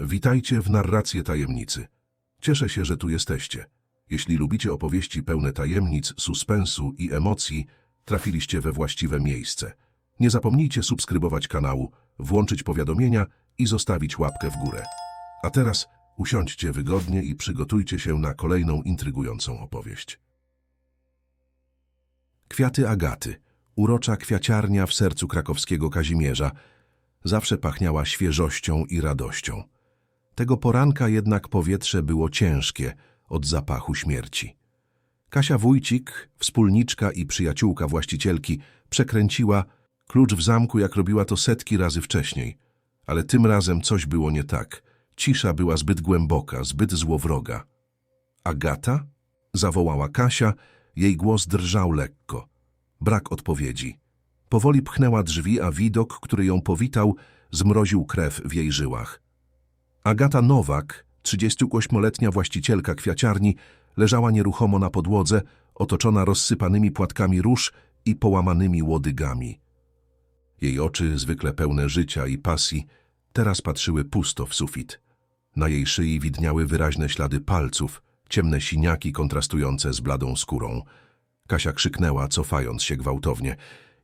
Witajcie w Narrację Tajemnicy. Cieszę się, że tu jesteście. Jeśli lubicie opowieści pełne tajemnic, suspensu i emocji, trafiliście we właściwe miejsce. Nie zapomnijcie subskrybować kanału, włączyć powiadomienia i zostawić łapkę w górę. A teraz usiądźcie wygodnie i przygotujcie się na kolejną intrygującą opowieść. Kwiaty Agaty. Urocza kwiaciarnia w sercu krakowskiego Kazimierza. Zawsze pachniała świeżością i radością. Tego poranka jednak powietrze było ciężkie od zapachu śmierci. Kasia Wójcik, wspólniczka i przyjaciółka właścicielki, przekręciła klucz w zamku, jak robiła to setki razy wcześniej. Ale tym razem coś było nie tak. Cisza była zbyt głęboka, zbyt złowroga. Agata? Zawołała Kasia, jej głos drżał lekko. Brak odpowiedzi. Powoli pchnęła drzwi, a widok, który ją powitał, zmroził krew w jej żyłach. Agata Nowak, 38-letnia właścicielka kwiaciarni, leżała nieruchomo na podłodze, otoczona rozsypanymi płatkami róż i połamanymi łodygami. Jej oczy, zwykle pełne życia i pasji, teraz patrzyły pusto w sufit. Na jej szyi widniały wyraźne ślady palców, ciemne siniaki kontrastujące z bladą skórą. Kasia krzyknęła, cofając się gwałtownie.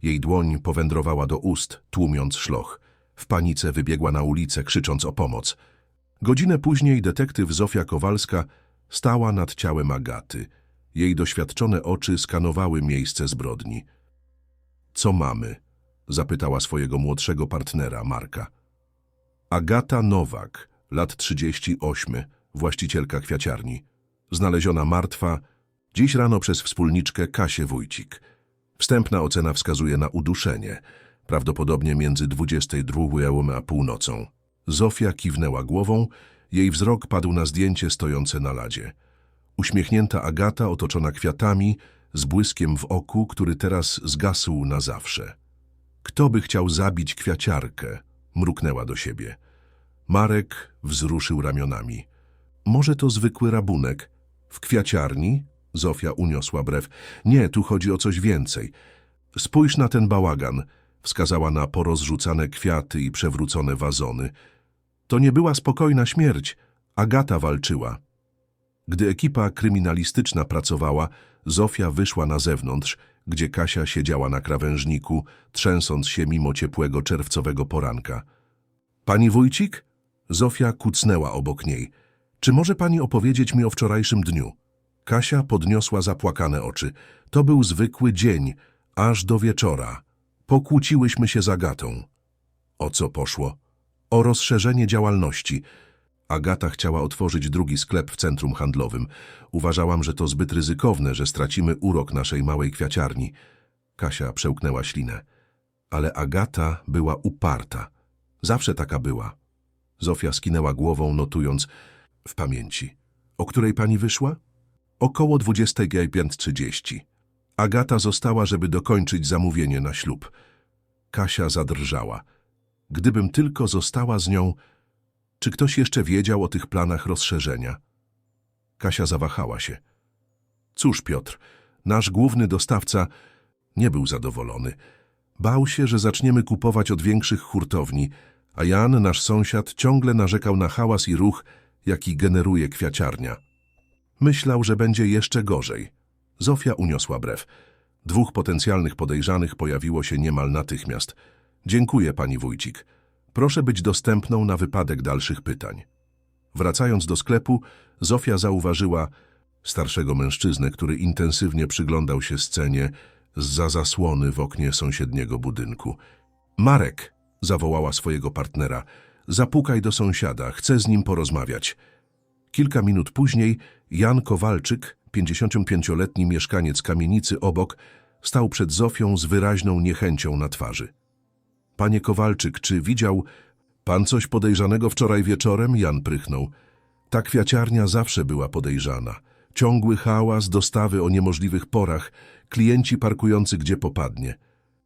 Jej dłoń powędrowała do ust, tłumiąc szloch. W panice wybiegła na ulicę, krzycząc o pomoc. Godzinę później detektyw Zofia Kowalska stała nad ciałem Agaty. Jej doświadczone oczy skanowały miejsce zbrodni. Co mamy? zapytała swojego młodszego partnera, Marka. Agata Nowak, lat 38, właścicielka kwiaciarni. Znaleziona martwa dziś rano przez wspólniczkę Kasię Wójcik. Wstępna ocena wskazuje na uduszenie, prawdopodobnie między 22 a północą. Zofia kiwnęła głową, jej wzrok padł na zdjęcie stojące na ladzie. Uśmiechnięta Agata otoczona kwiatami, z błyskiem w oku, który teraz zgasł na zawsze. Kto by chciał zabić kwiaciarkę? Mruknęła do siebie. Marek wzruszył ramionami. Może to zwykły rabunek? W kwiaciarni? Zofia uniosła brew. Nie, tu chodzi o coś więcej. Spójrz na ten bałagan, wskazała na porozrzucane kwiaty i przewrócone wazony. To nie była spokojna śmierć. Agata walczyła. Gdy ekipa kryminalistyczna pracowała, Zofia wyszła na zewnątrz, gdzie Kasia siedziała na krawężniku, trzęsąc się mimo ciepłego czerwcowego poranka. Pani Wójcik? Zofia kucnęła obok niej. Czy może pani opowiedzieć mi o wczorajszym dniu? Kasia podniosła zapłakane oczy. To był zwykły dzień, aż do wieczora. Pokłóciłyśmy się z Agatą. O co poszło? O rozszerzenie działalności. Agata chciała otworzyć drugi sklep w centrum handlowym. Uważałam, że to zbyt ryzykowne, że stracimy urok naszej małej kwiaciarni. Kasia przełknęła ślinę. Ale Agata była uparta. Zawsze taka była. Zofia skinęła głową, notując w pamięci. O której pani wyszła? Około 25.30. Agata została, żeby dokończyć zamówienie na ślub. Kasia zadrżała. Gdybym tylko została z nią, czy ktoś jeszcze wiedział o tych planach rozszerzenia? Kasia zawahała się. Cóż, Piotr, nasz główny dostawca nie był zadowolony. Bał się, że zaczniemy kupować od większych hurtowni, a Jan, nasz sąsiad, ciągle narzekał na hałas i ruch, jaki generuje kwiaciarnia. Myślał, że będzie jeszcze gorzej. Zofia uniosła brew. Dwóch potencjalnych podejrzanych pojawiło się niemal natychmiast. Dziękuję, pani Wójcik. Proszę być dostępną na wypadek dalszych pytań. Wracając do sklepu, Zofia zauważyła starszego mężczyznę, który intensywnie przyglądał się scenie za zasłony w oknie sąsiedniego budynku. Marek, zawołała swojego partnera, zapukaj do sąsiada, chcę z nim porozmawiać. Kilka minut później Jan Kowalczyk, 55-letni mieszkaniec kamienicy obok, stał przed Zofią z wyraźną niechęcią na twarzy. Panie Kowalczyk, czy widział pan coś podejrzanego wczoraj wieczorem? Jan prychnął. Ta kwiaciarnia zawsze była podejrzana. Ciągły hałas, dostawy o niemożliwych porach, klienci parkujący gdzie popadnie.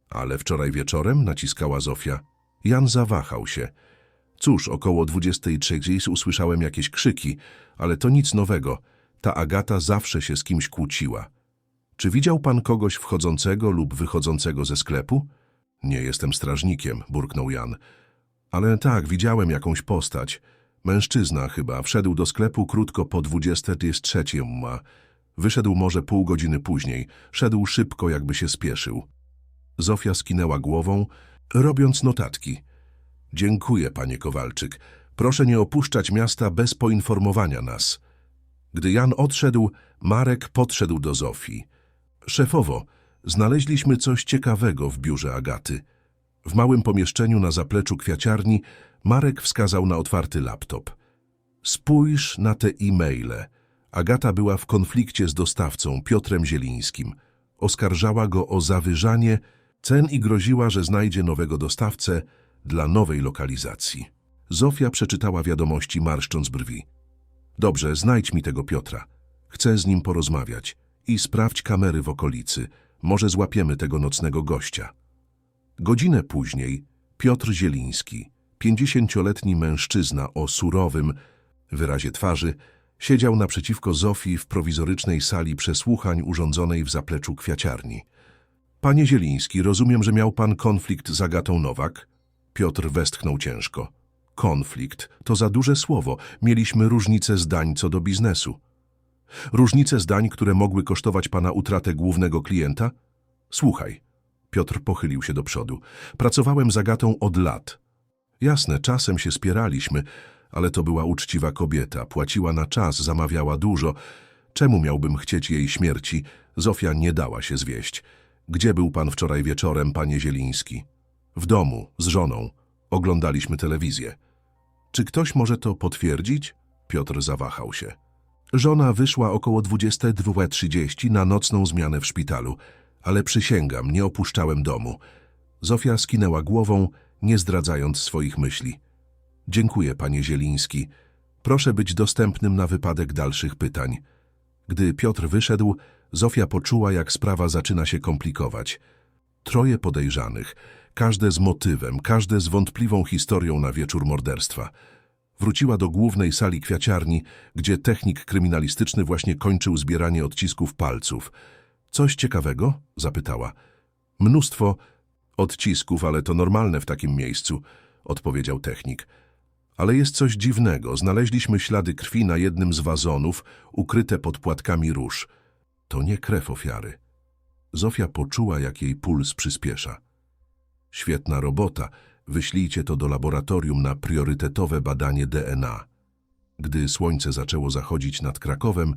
Ale wczoraj wieczorem, naciskała Zofia. Jan zawahał się. Cóż, około 23 usłyszałem jakieś krzyki, ale to nic nowego. Ta Agata zawsze się z kimś kłóciła. Czy widział pan kogoś wchodzącego lub wychodzącego ze sklepu? Nie jestem strażnikiem, burknął Jan. Ale tak, widziałem jakąś postać. Mężczyzna chyba wszedł do sklepu krótko po 23, a wyszedł może pół godziny później. Szedł szybko, jakby się spieszył. Zofia skinęła głową, robiąc notatki. Dziękuję, panie Kowalczyk. Proszę nie opuszczać miasta bez poinformowania nas. Gdy Jan odszedł, Marek podszedł do Zofii. Szefowo, znaleźliśmy coś ciekawego w biurze Agaty. W małym pomieszczeniu na zapleczu kwiaciarni Marek wskazał na otwarty laptop. Spójrz na te e-maile. Agata była w konflikcie z dostawcą Piotrem Zielińskim. Oskarżała go o zawyżanie cen i groziła, że znajdzie nowego dostawcę dla nowej lokalizacji. Zofia przeczytała wiadomości marszcząc brwi. Dobrze, znajdź mi tego Piotra. Chcę z nim porozmawiać. I sprawdź kamery w okolicy. Może złapiemy tego nocnego gościa. Godzinę później Piotr Zieliński, pięćdziesięcioletni mężczyzna o surowym wyrazie twarzy, siedział naprzeciwko Zofii w prowizorycznej sali przesłuchań urządzonej w zapleczu kwiaciarni. Panie Zieliński, rozumiem, że miał pan konflikt z Agatą Nowak? Piotr westchnął ciężko. Konflikt to za duże słowo. Mieliśmy różnice zdań co do biznesu. Różnice zdań, które mogły kosztować pana utratę głównego klienta? Słuchaj. Piotr pochylił się do przodu. Pracowałem z Agatą od lat. Jasne, czasem się spieraliśmy, ale to była uczciwa kobieta. Płaciła na czas, zamawiała dużo. Czemu miałbym chcieć jej śmierci? Zofia nie dała się zwieść. Gdzie był pan wczoraj wieczorem, panie Zieliński? W domu, z żoną. Oglądaliśmy telewizję. Czy ktoś może to potwierdzić? Piotr zawahał się. Żona wyszła około 22.30 na nocną zmianę w szpitalu, ale przysięgam, nie opuszczałem domu. Zofia skinęła głową, nie zdradzając swoich myśli. Dziękuję, panie Zieliński. Proszę być dostępnym na wypadek dalszych pytań. Gdy Piotr wyszedł, Zofia poczuła, jak sprawa zaczyna się komplikować. Troje podejrzanych, każde z motywem, każde z wątpliwą historią na wieczór morderstwa. Wróciła do głównej sali kwiaciarni, gdzie technik kryminalistyczny właśnie kończył zbieranie odcisków palców. Coś ciekawego? zapytała. Mnóstwo odcisków, ale to normalne w takim miejscu, odpowiedział technik. Ale jest coś dziwnego. Znaleźliśmy ślady krwi na jednym z wazonów, ukryte pod płatkami róż. To nie krew ofiary. Zofia poczuła, jak jej puls przyspiesza. Świetna robota. Wyślijcie to do laboratorium na priorytetowe badanie DNA. Gdy słońce zaczęło zachodzić nad Krakowem,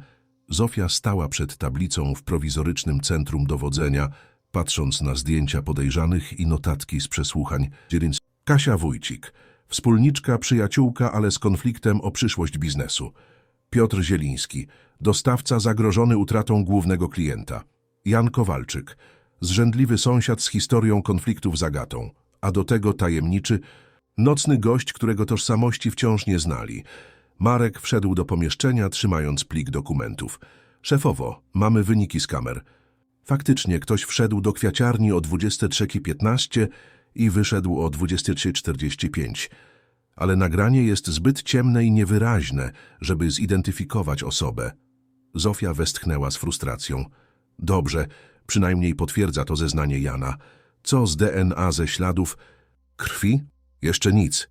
Zofia stała przed tablicą w prowizorycznym centrum dowodzenia, patrząc na zdjęcia podejrzanych i notatki z przesłuchań. Kasia Wójcik, wspólniczka, przyjaciółka, ale z konfliktem o przyszłość biznesu. Piotr Zieliński, dostawca zagrożony utratą głównego klienta. Jan Kowalczyk, zrzędliwy sąsiad z historią konfliktów z Agatą, a do tego tajemniczy, nocny gość, którego tożsamości wciąż nie znali. Marek wszedł do pomieszczenia, trzymając plik dokumentów. Szefowo, mamy wyniki z kamer. Faktycznie ktoś wszedł do kwiaciarni o 23.15 i wyszedł o 23.45. Ale nagranie jest zbyt ciemne i niewyraźne, żeby zidentyfikować osobę. Zofia westchnęła z frustracją. Dobrze, przynajmniej potwierdza to zeznanie Jana. Co z DNA ze śladów krwi? Jeszcze nic.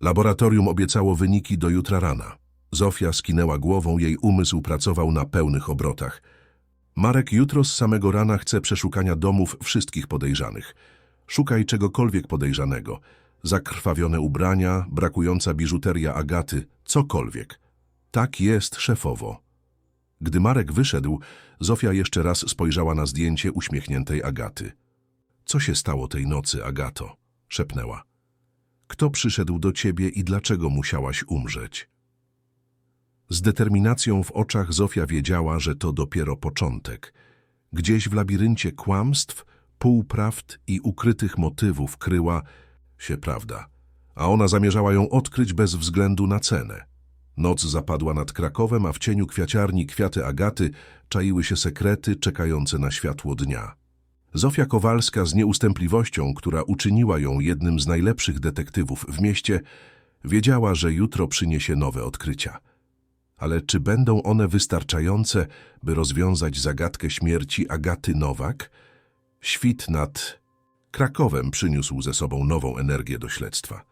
Laboratorium obiecało wyniki do jutra rana. Zofia skinęła głową, jej umysł pracował na pełnych obrotach. Marek jutro z samego rana chce przeszukania domów wszystkich podejrzanych. Szukaj czegokolwiek podejrzanego. Zakrwawione ubrania, brakująca biżuteria Agaty, cokolwiek. Tak jest, szefowo. Gdy Marek wyszedł, Zofia jeszcze raz spojrzała na zdjęcie uśmiechniętej Agaty. Co się stało tej nocy, Agato? szepnęła. Kto przyszedł do ciebie i dlaczego musiałaś umrzeć? Z determinacją w oczach Zofia wiedziała, że to dopiero początek. Gdzieś w labiryncie kłamstw, półprawd i ukrytych motywów kryła się prawda, a ona zamierzała ją odkryć bez względu na cenę. Noc zapadła nad Krakowem, a w cieniu kwiaciarni kwiaty Agaty czaiły się sekrety czekające na światło dnia. Zofia Kowalska z nieustępliwością, która uczyniła ją jednym z najlepszych detektywów w mieście, wiedziała, że jutro przyniesie nowe odkrycia. Ale czy będą one wystarczające, by rozwiązać zagadkę śmierci Agaty Nowak? Świt nad Krakowem przyniósł ze sobą nową energię do śledztwa.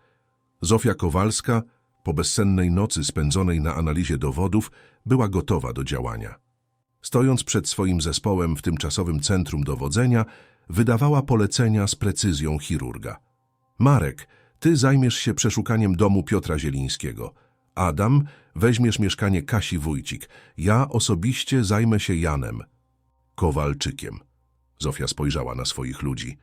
Zofia Kowalska Po bezsennej nocy spędzonej na analizie dowodów była gotowa do działania. Stojąc przed swoim zespołem w tymczasowym centrum dowodzenia, wydawała polecenia z precyzją chirurga. Marek, ty zajmiesz się przeszukaniem domu Piotra Zielińskiego. Adam, weźmiesz mieszkanie Kasi Wójcik. Ja osobiście zajmę się Janem. Kowalczykiem. Zofia spojrzała na swoich ludzi.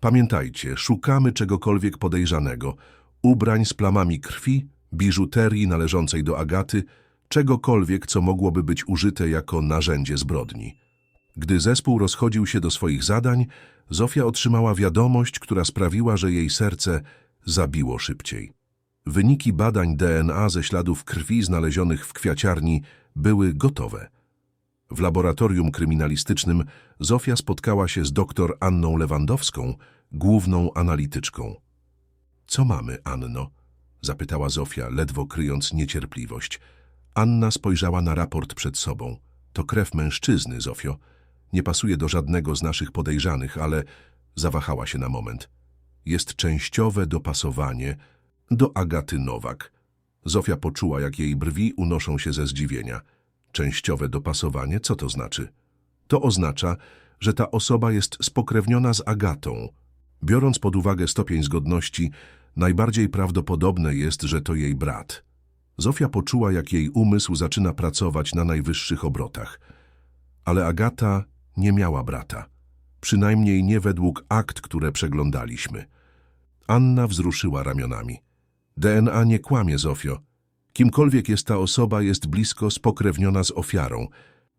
Pamiętajcie, szukamy czegokolwiek podejrzanego. Ubrań z plamami krwi, biżuterii należącej do Agaty, czegokolwiek, co mogłoby być użyte jako narzędzie zbrodni. Gdy zespół rozchodził się do swoich zadań, Zofia otrzymała wiadomość, która sprawiła, że jej serce zabiło szybciej. Wyniki badań DNA ze śladów krwi znalezionych w kwiaciarni były gotowe. W laboratorium kryminalistycznym Zofia spotkała się z dr Anną Lewandowską, główną analityczką. Co mamy, Anno? zapytała Zofia, ledwo kryjąc niecierpliwość. Anna spojrzała na raport przed sobą. To krew mężczyzny, Zofio. Nie pasuje do żadnego z naszych podejrzanych, ale zawahała się na moment. Jest częściowe dopasowanie do Agaty Nowak. Zofia poczuła, jak jej brwi unoszą się ze zdziwienia. Częściowe dopasowanie, co to znaczy? To oznacza, że ta osoba jest spokrewniona z Agatą. Biorąc pod uwagę stopień zgodności, najbardziej prawdopodobne jest, że to jej brat. Zofia poczuła, jak jej umysł zaczyna pracować na najwyższych obrotach. Ale Agata nie miała brata. Przynajmniej nie według akt, które przeglądaliśmy. Anna wzruszyła ramionami. DNA nie kłamie, Zofio. Kimkolwiek jest ta osoba, jest blisko spokrewniona z ofiarą.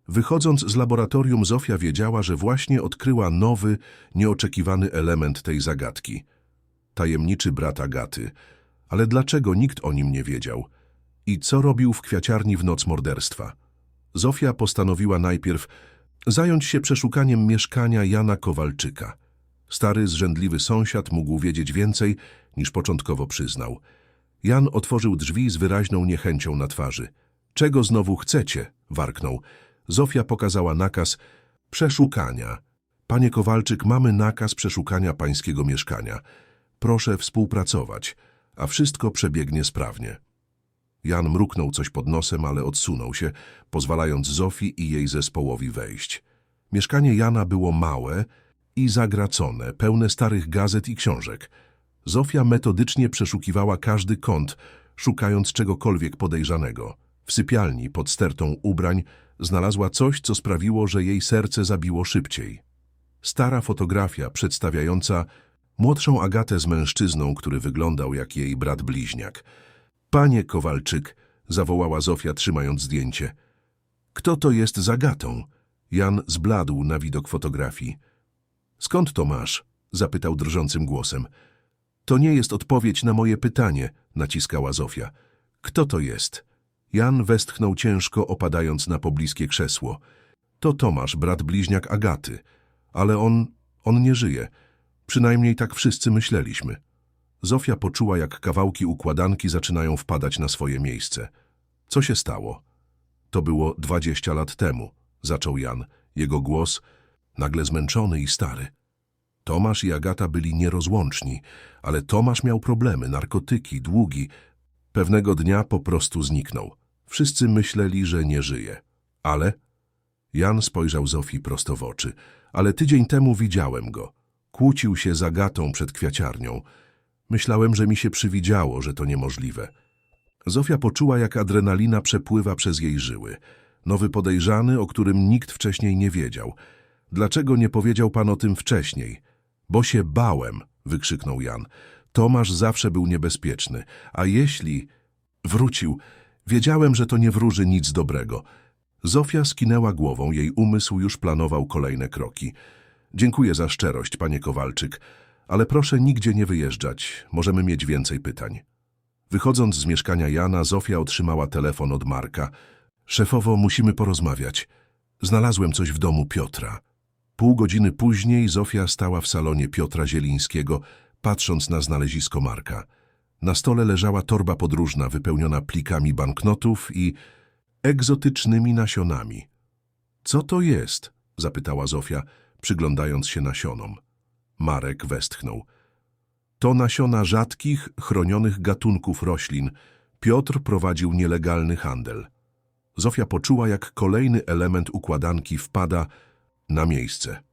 Wychodząc z laboratorium, Zofia wiedziała, że właśnie odkryła nowy, nieoczekiwany element tej zagadki. Tajemniczy brat Agaty. Ale dlaczego nikt o nim nie wiedział? I co robił w kwiaciarni w noc morderstwa? Zofia postanowiła najpierw zająć się przeszukaniem mieszkania Jana Kowalczyka. Stary, zrzędliwy sąsiad mógł wiedzieć więcej, niż początkowo przyznał. Jan otworzył drzwi z wyraźną niechęcią na twarzy. Czego znowu chcecie? warknął. Zofia pokazała nakaz przeszukania. Panie Kowalczyk, mamy nakaz przeszukania pańskiego mieszkania. Proszę współpracować, a wszystko przebiegnie sprawnie. Jan mruknął coś pod nosem, ale odsunął się, pozwalając Zofii i jej zespołowi wejść. Mieszkanie Jana było małe i zagracone, pełne starych gazet i książek. Zofia metodycznie przeszukiwała każdy kąt, szukając czegokolwiek podejrzanego. W sypialni pod stertą ubrań znalazła coś, co sprawiło, że jej serce zabiło szybciej. Stara fotografia przedstawiająca młodszą Agatę z mężczyzną, który wyglądał jak jej brat bliźniak. Panie Kowalczyk, zawołała Zofia, trzymając zdjęcie. Kto to jest z Agatą? Jan zbladł na widok fotografii. Skąd to masz? zapytał drżącym głosem. To nie jest odpowiedź na moje pytanie, naciskała Zofia. Kto to jest? Jan westchnął ciężko, opadając na pobliskie krzesło. To Tomasz, brat bliźniak Agaty. Ale on, on nie żyje. Przynajmniej tak wszyscy myśleliśmy. Zofia poczuła, jak kawałki układanki zaczynają wpadać na swoje miejsce. Co się stało? To było dwadzieścia lat temu, zaczął Jan. Jego głos nagle zmęczony i stary. Tomasz i Agata byli nierozłączni, ale Tomasz miał problemy, narkotyki, długi. Pewnego dnia po prostu zniknął. Wszyscy myśleli, że nie żyje. Ale... Jan spojrzał Zofii prosto w oczy. Ale tydzień temu widziałem go. Kłócił się z Agatą przed kwiaciarnią. Myślałem, że mi się przywidziało, że to niemożliwe. Zofia poczuła, jak adrenalina przepływa przez jej żyły. Nowy podejrzany, o którym nikt wcześniej nie wiedział. Dlaczego nie powiedział pan o tym wcześniej? Bo się bałem, wykrzyknął Jan. Tomasz zawsze był niebezpieczny. A jeśli... Wrócił. Wiedziałem, że to nie wróży nic dobrego. Zofia skinęła głową, jej umysł już planował kolejne kroki. Dziękuję za szczerość, panie Kowalczyk, ale proszę nigdzie nie wyjeżdżać. Możemy mieć więcej pytań. Wychodząc z mieszkania Jana, Zofia otrzymała telefon od Marka. Szefowo, musimy porozmawiać. Znalazłem coś w domu Piotra. Pół godziny później Zofia stała w salonie Piotra Zielińskiego, patrząc na znalezisko Marka. Na stole leżała torba podróżna wypełniona plikami banknotów i egzotycznymi nasionami. Co to jest? zapytała Zofia, przyglądając się nasionom. Marek westchnął. To nasiona rzadkich, chronionych gatunków roślin, Piotr prowadził nielegalny handel. Zofia poczuła, jak kolejny element układanki wpada na miejsce.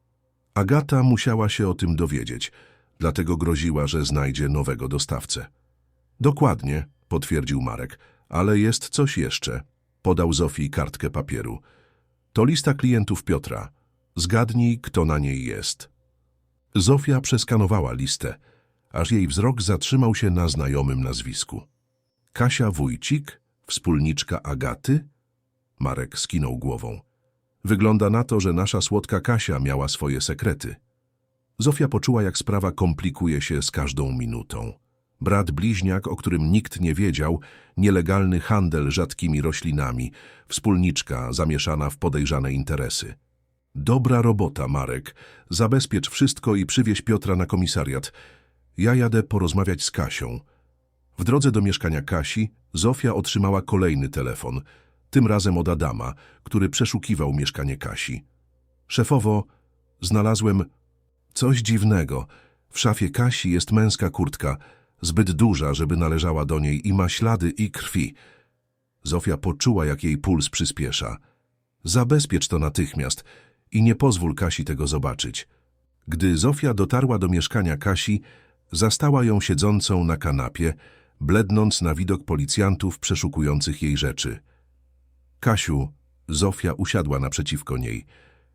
Agata musiała się o tym dowiedzieć, dlatego groziła, że znajdzie nowego dostawcę. Dokładnie, potwierdził Marek, ale jest coś jeszcze. Podał Zofii kartkę papieru. To lista klientów Piotra. Zgadnij, kto na niej jest. Zofia przeskanowała listę, aż jej wzrok zatrzymał się na znajomym nazwisku. Kasia Wójcik, wspólniczka Agaty? Marek skinął głową. Wygląda na to, że nasza słodka Kasia miała swoje sekrety. Zofia poczuła, jak sprawa komplikuje się z każdą minutą. Brat bliźniak, o którym nikt nie wiedział, nielegalny handel rzadkimi roślinami, wspólniczka zamieszana w podejrzane interesy. Dobra robota, Marek. Zabezpiecz wszystko i przywieź Piotra na komisariat. Ja jadę porozmawiać z Kasią. W drodze do mieszkania Kasi Zofia otrzymała kolejny telefon, tym razem od Adama, który przeszukiwał mieszkanie Kasi. Szefowo, znalazłem coś dziwnego. W szafie Kasi jest męska kurtka, zbyt duża, żeby należała do niej i ma ślady i krwi. Zofia poczuła, jak jej puls przyspiesza. Zabezpiecz to natychmiast i nie pozwól Kasi tego zobaczyć. Gdy Zofia dotarła do mieszkania Kasi, zastała ją siedzącą na kanapie, blednąc na widok policjantów przeszukujących jej rzeczy. Kasiu, Zofia usiadła naprzeciwko niej.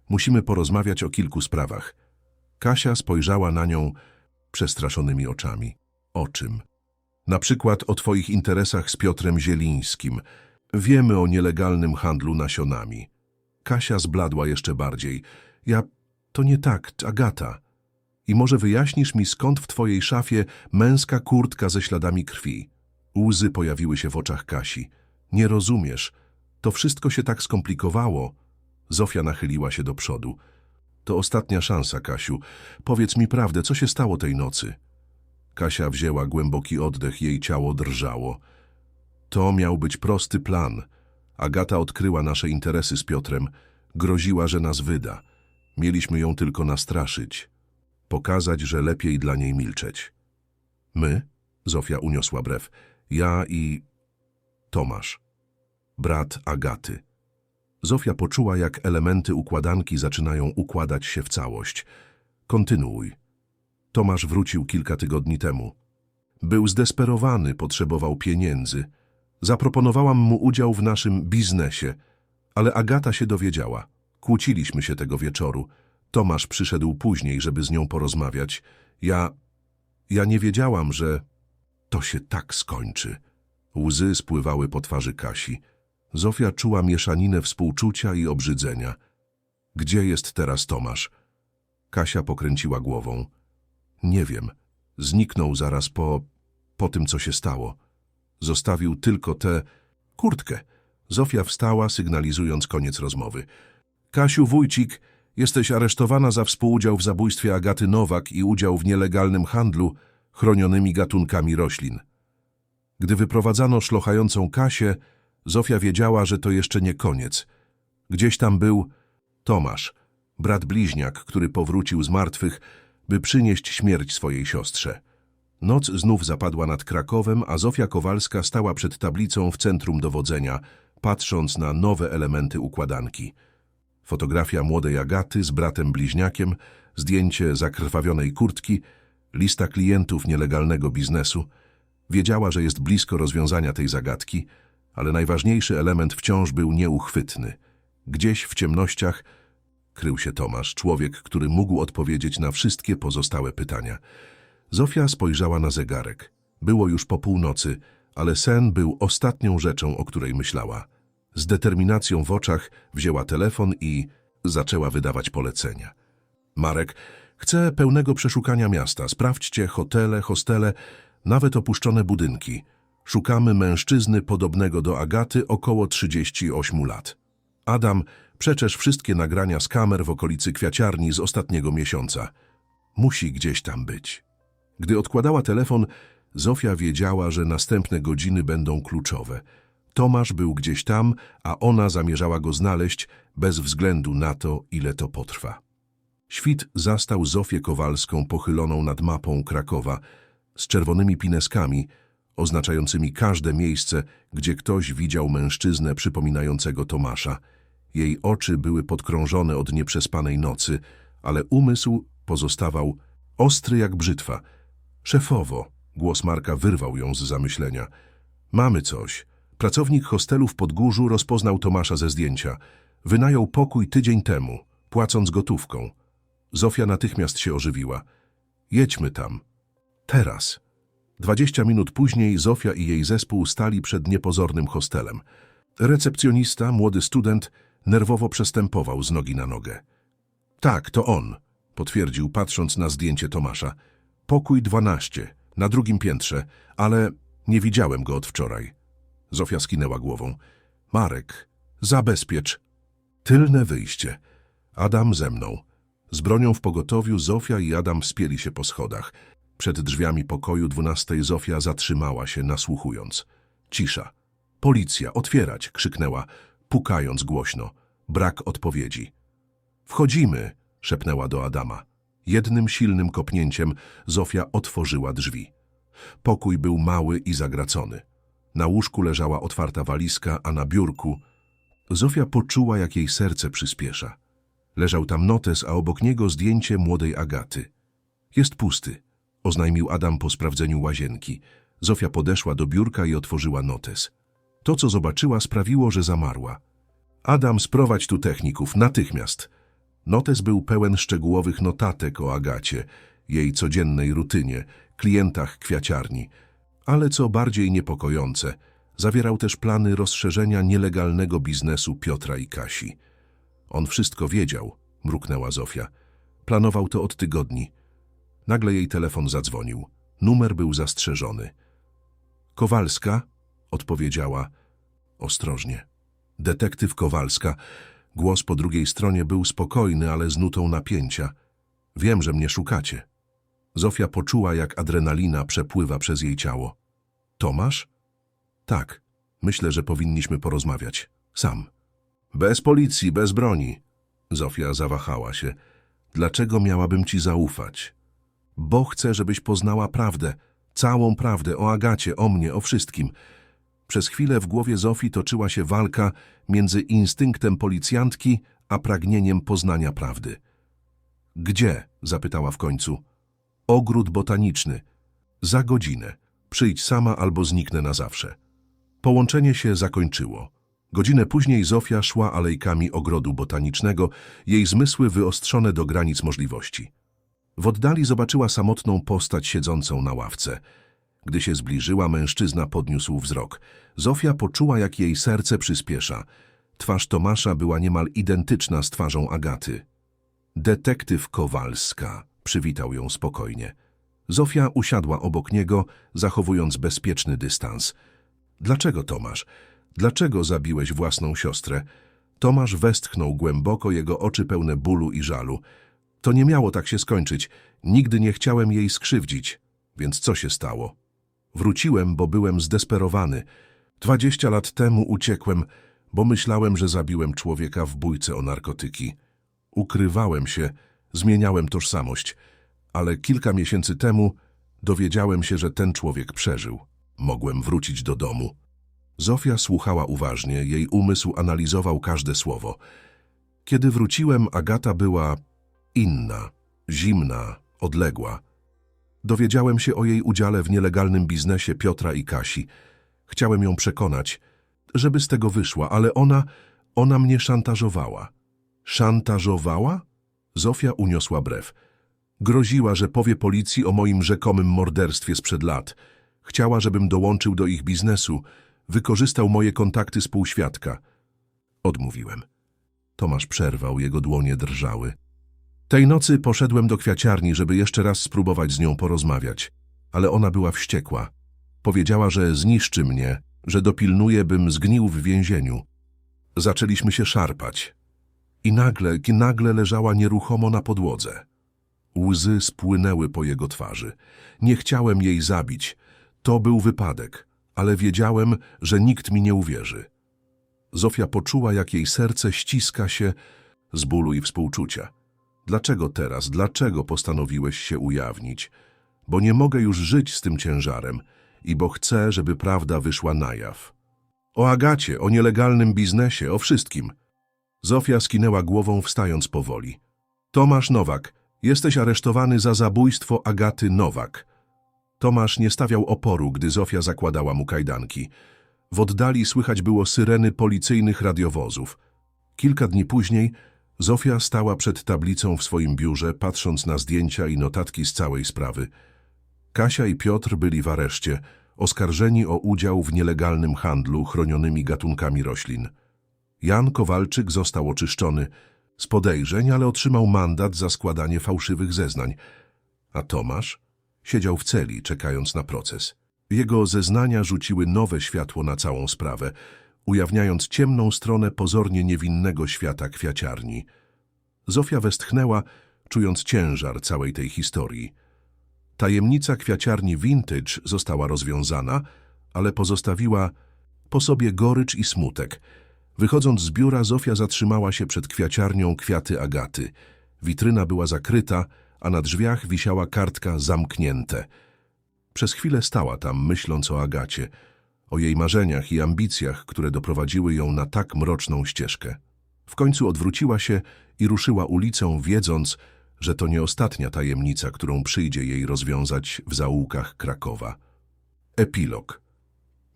Musimy porozmawiać o kilku sprawach. Kasia spojrzała na nią przestraszonymi oczami. O czym? Na przykład o twoich interesach z Piotrem Zielińskim. Wiemy o nielegalnym handlu nasionami. Kasia zbladła jeszcze bardziej. Ja... to nie tak, Agata. I może wyjaśnisz mi, skąd w twojej szafie męska kurtka ze śladami krwi? Łzy pojawiły się w oczach Kasi. Nie rozumiesz. To wszystko się tak skomplikowało. Zofia nachyliła się do przodu. To ostatnia szansa, Kasiu. Powiedz mi prawdę, co się stało tej nocy? Kasia wzięła głęboki oddech, jej ciało drżało. To miał być prosty plan. Agata odkryła nasze interesy z Piotrem. Groziła, że nas wyda. Mieliśmy ją tylko nastraszyć. Pokazać, że lepiej dla niej milczeć. My? Zofia uniosła brew. Ja i... Tomasz. Brat Agaty. Zofia poczuła, jak elementy układanki zaczynają układać się w całość. Kontynuuj. Tomasz wrócił kilka tygodni temu. Był zdesperowany, potrzebował pieniędzy. Zaproponowałam mu udział w naszym biznesie, ale Agata się dowiedziała. Kłóciliśmy się tego wieczoru. Tomasz przyszedł później, żeby z nią porozmawiać. Ja... ja nie wiedziałam, że to się tak skończy. Łzy spływały po twarzy Kasi. Zofia czuła mieszaninę współczucia i obrzydzenia. Gdzie jest teraz Tomasz? Kasia pokręciła głową. Nie wiem. Zniknął zaraz po... po tym, co się stało. Zostawił tylko tę kurtkę. Zofia wstała, sygnalizując koniec rozmowy. Kasiu Wójcik, jesteś aresztowana za współudział w zabójstwie Agaty Nowak i udział w nielegalnym handlu chronionymi gatunkami roślin. Gdy wyprowadzano szlochającą Kasię, Zofia wiedziała, że to jeszcze nie koniec. Gdzieś tam był Tomasz, brat bliźniak, który powrócił z martwych, by przynieść śmierć swojej siostrze. Noc znów zapadła nad Krakowem, a Zofia Kowalska stała przed tablicą w centrum dowodzenia, patrząc na nowe elementy układanki. Fotografia młodej Agaty z bratem bliźniakiem, zdjęcie zakrwawionej kurtki, lista klientów nielegalnego biznesu. Wiedziała, że jest blisko rozwiązania tej zagadki, ale najważniejszy element wciąż był nieuchwytny. Gdzieś w ciemnościach krył się Tomasz, człowiek, który mógł odpowiedzieć na wszystkie pozostałe pytania. Zofia spojrzała na zegarek. Było już po północy, ale sen był ostatnią rzeczą, o której myślała. Z determinacją w oczach wzięła telefon i zaczęła wydawać polecenia. Marek, chcę pełnego przeszukania miasta. Sprawdźcie hotele, hostele, nawet opuszczone budynki. Szukamy mężczyzny podobnego do Agaty około 38 lat. Adam, przeczesz wszystkie nagrania z kamer w okolicy kwiaciarni z ostatniego miesiąca. Musi gdzieś tam być. Gdy odkładała telefon, Zofia wiedziała, że następne godziny będą kluczowe. Tomasz był gdzieś tam, a ona zamierzała go znaleźć bez względu na to, ile to potrwa. Świt zastał Zofię Kowalską pochyloną nad mapą Krakowa z czerwonymi pineskami, oznaczającymi każde miejsce, gdzie ktoś widział mężczyznę przypominającego Tomasza. Jej oczy były podkrążone od nieprzespanej nocy, ale umysł pozostawał ostry jak brzytwa. Szefowo, głos Marka wyrwał ją z zamyślenia. Mamy coś. Pracownik hostelu w Podgórzu rozpoznał Tomasza ze zdjęcia. Wynajął pokój tydzień temu, płacąc gotówką. Zofia natychmiast się ożywiła. Jedźmy tam. Teraz. Dwadzieścia minut później Zofia i jej zespół stali przed niepozornym hostelem. Recepcjonista, młody student, nerwowo przestępował z nogi na nogę. Tak, to on, potwierdził patrząc na zdjęcie Tomasza. Pokój 12, na drugim piętrze, ale nie widziałem go od wczoraj. Zofia skinęła głową. Marek, zabezpiecz. Tylne wyjście. Adam ze mną. Z bronią w pogotowiu Zofia i Adam wspięli się po schodach. Przed drzwiami pokoju dwunastej Zofia zatrzymała się, nasłuchując. Cisza. Policja, otwierać! krzyknęła, pukając głośno. Brak odpowiedzi. Wchodzimy, szepnęła do Adama. Jednym silnym kopnięciem Zofia otworzyła drzwi. Pokój był mały i zagracony. Na łóżku leżała otwarta walizka, a na biurku... Zofia poczuła, jak jej serce przyspiesza. Leżał tam notes, a obok niego zdjęcie młodej Agaty. Jest pusty, oznajmił Adam po sprawdzeniu łazienki. Zofia podeszła do biurka i otworzyła notes. To, co zobaczyła, sprawiło, że zamarła. Adam, sprowadź tu techników, natychmiast. Notes był pełen szczegółowych notatek o Agacie, jej codziennej rutynie, klientach kwiaciarni. Ale co bardziej niepokojące, zawierał też plany rozszerzenia nielegalnego biznesu Piotra i Kasi. On wszystko wiedział, mruknęła Zofia. Planował to od tygodni. Nagle jej telefon zadzwonił. Numer był zastrzeżony. Kowalska, odpowiedziała ostrożnie. Detektyw Kowalska. Głos po drugiej stronie był spokojny, ale z nutą napięcia. Wiem, że mnie szukacie. Zofia poczuła, jak adrenalina przepływa przez jej ciało. Tomasz? Tak. Myślę, że powinniśmy porozmawiać. Sam. Bez policji, bez broni. Zofia zawahała się. Dlaczego miałabym ci zaufać? Bo chcę, żebyś poznała prawdę. Całą prawdę o Agacie, o mnie, o wszystkim. Przez chwilę w głowie Zofii toczyła się walka między instynktem policjantki a pragnieniem poznania prawdy. Gdzie? zapytała w końcu. Ogród botaniczny. Za godzinę. Przyjdź sama albo zniknę na zawsze. Połączenie się zakończyło. Godzinę później Zofia szła alejkami ogrodu botanicznego, jej zmysły wyostrzone do granic możliwości. W oddali zobaczyła samotną postać siedzącą na ławce. Gdy się zbliżyła, mężczyzna podniósł wzrok. Zofia poczuła, jak jej serce przyspiesza. Twarz Tomasza była niemal identyczna z twarzą Agaty. Detektyw Kowalska, przywitał ją spokojnie. Zofia usiadła obok niego, zachowując bezpieczny dystans. Dlaczego, Tomasz? Dlaczego zabiłeś własną siostrę? Tomasz westchnął głęboko, jego oczy pełne bólu i żalu. To nie miało tak się skończyć. Nigdy nie chciałem jej skrzywdzić. Więc co się stało? Wróciłem, bo byłem zdesperowany. Dwadzieścia lat temu uciekłem, bo myślałem, że zabiłem człowieka w bójce o narkotyki. Ukrywałem się, zmieniałem tożsamość, ale kilka miesięcy temu dowiedziałem się, że ten człowiek przeżył. Mogłem wrócić do domu. Zofia słuchała uważnie, jej umysł analizował każde słowo. Kiedy wróciłem, Agata była inna, zimna, odległa. Dowiedziałem się o jej udziale w nielegalnym biznesie Piotra i Kasi. Chciałem ją przekonać, żeby z tego wyszła, ale ona, ona mnie szantażowała. Szantażowała? Zofia uniosła brew. Groziła, że powie policji o moim rzekomym morderstwie sprzed lat. Chciała, żebym dołączył do ich biznesu. Wykorzystał moje kontakty z półświadka. Odmówiłem. Tomasz przerwał, jego dłonie drżały. Tej nocy poszedłem do kwiaciarni, żeby jeszcze raz spróbować z nią porozmawiać, ale ona była wściekła. Powiedziała, że zniszczy mnie, że dopilnuje, bym zgnił w więzieniu. Zaczęliśmy się szarpać. I nagle, nagle leżała nieruchomo na podłodze. Łzy spłynęły po jego twarzy. Nie chciałem jej zabić. To był wypadek, ale wiedziałem, że nikt mi nie uwierzy. Zofia poczuła, jak jej serce ściska się z bólu i współczucia. Dlaczego teraz, dlaczego postanowiłeś się ujawnić? Bo nie mogę już żyć z tym ciężarem. i bo chce, żeby prawda wyszła na jaw. O Agacie, o nielegalnym biznesie, o wszystkim. Zofia skinęła głową, wstając powoli. Tomasz Nowak, jesteś aresztowany za zabójstwo Agaty Nowak. Tomasz nie stawiał oporu, gdy Zofia zakładała mu kajdanki. W oddali słychać było syreny policyjnych radiowozów. Kilka dni później Zofia stała przed tablicą w swoim biurze, patrząc na zdjęcia i notatki z całej sprawy. Kasia i Piotr byli w areszcie, oskarżeni o udział w nielegalnym handlu chronionymi gatunkami roślin. Jan Kowalczyk został oczyszczony z podejrzeń, ale otrzymał mandat za składanie fałszywych zeznań, a Tomasz siedział w celi, czekając na proces. Jego zeznania rzuciły nowe światło na całą sprawę, ujawniając ciemną stronę pozornie niewinnego świata kwiaciarni. Zofia westchnęła, czując ciężar całej tej historii. Tajemnica kwiaciarni Vintage została rozwiązana, ale pozostawiła po sobie gorycz i smutek. Wychodząc z biura, Zofia zatrzymała się przed kwiaciarnią Kwiaty Agaty. Witryna była zakryta, a na drzwiach wisiała kartka zamknięte. Przez chwilę stała tam, myśląc o Agacie, o jej marzeniach i ambicjach, które doprowadziły ją na tak mroczną ścieżkę. W końcu odwróciła się i ruszyła ulicą, wiedząc, że to nie ostatnia tajemnica, którą przyjdzie jej rozwiązać w zaułkach Krakowa. Epilog.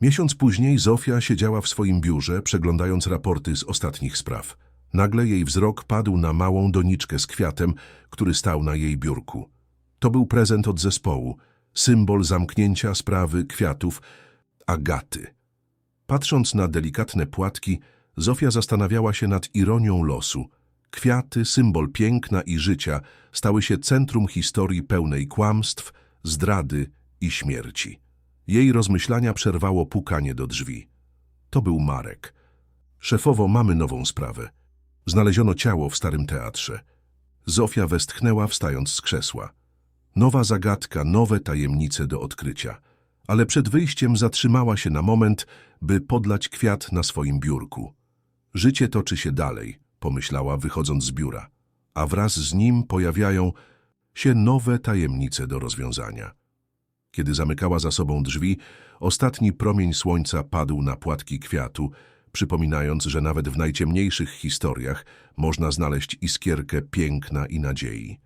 Miesiąc później Zofia siedziała w swoim biurze, przeglądając raporty z ostatnich spraw. Nagle jej wzrok padł na małą doniczkę z kwiatem, który stał na jej biurku. To był prezent od zespołu, symbol zamknięcia sprawy kwiatów Agaty. Patrząc na delikatne płatki, Zofia zastanawiała się nad ironią losu. Kwiaty, symbol piękna i życia, stały się centrum historii pełnej kłamstw, zdrady i śmierci. Jej rozmyślania przerwało pukanie do drzwi. To był Marek. Szefowo, mamy nową sprawę. Znaleziono ciało w starym teatrze. Zofia westchnęła, wstając z krzesła. Nowa zagadka, nowe tajemnice do odkrycia. Ale przed wyjściem zatrzymała się na moment, by podlać kwiat na swoim biurku. Życie toczy się dalej, pomyślała, wychodząc z biura, a wraz z nim pojawiają się nowe tajemnice do rozwiązania. Kiedy zamykała za sobą drzwi, ostatni promień słońca padł na płatki kwiatu, przypominając, że nawet w najciemniejszych historiach można znaleźć iskierkę piękna i nadziei.